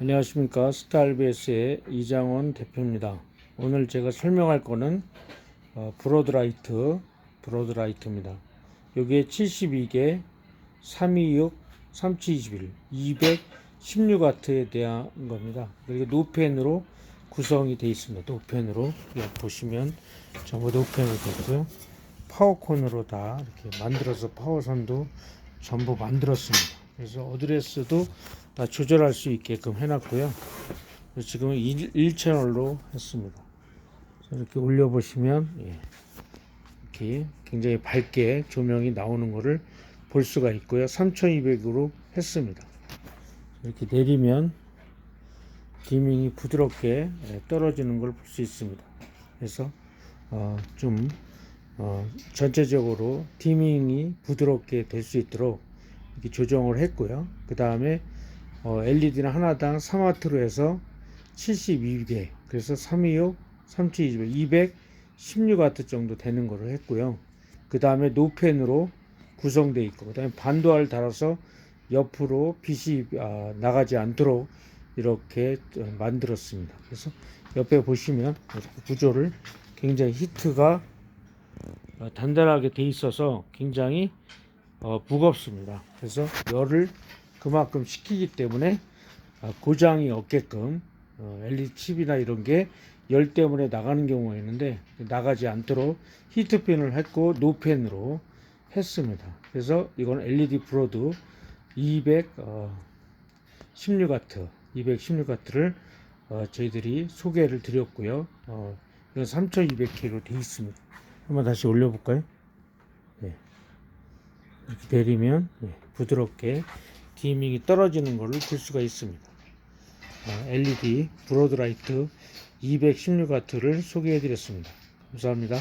안녕하십니까 스타일베이스의 이장원 대표입니다. 오늘 제가 설명할 거는 어, 브로드라이트 브로드라이트입니다. 여기에 72개 326 3721 216와트에 대한 겁니다. 그리고 노펜으로 구성이 되어 있습니다. 노펜으로 보시면 전부 노펜으로 됐고요. 파워콘으로 다 이렇게 만들어서 파워선도 전부 만들었습니다. 그래서 어드레스도 다 조절할 수 있게끔 해놨고요. 그래서 지금 1, 1채널로 했습니다. 이렇게 올려보시면 예, 이렇게 굉장히 밝게 조명이 나오는 것을 볼 수가 있고요. 3200으로 했습니다. 이렇게 내리면 디밍이 부드럽게 예, 떨어지는 걸 볼 수 있습니다. 그래서 어, 좀 어, 전체적으로 디밍이 부드럽게 될 수 있도록 이렇게 조정을 했고요. 그 다음에 어, LED는 하나당 3와트로 해서 72개, 그래서 326, 3720, 216와트 정도 되는 거를 했고요. 그 다음에 노펜으로 구성되어 있고, 그 다음에 반도화를 달아서 옆으로 빛이 아, 나가지 않도록 이렇게 어, 만들었습니다. 그래서 옆에 보시면 구조를 굉장히 히트가 어, 단단하게 돼 있어서 굉장히 어, 무겁습니다. 그래서 열을 그만큼 식히기 때문에 어, 고장이 없게끔 어, LED 칩이나 이런 게 열 때문에 나가는 경우가 있는데 나가지 않도록 히트핀을 했고 노펜으로 했습니다. 그래서 이건 LED 브로드 216와트, 216와트를 어, 저희들이 소개를 드렸고요. 어, 이건 3200K로 되어 있습니다. 한번 다시 올려볼까요? 내리면 예, 부드럽게 디밍이 떨어지는 것을 볼 수가 있습니다. 아, LED 브로드라이트 216W를 소개해 드렸습니다. 감사합니다.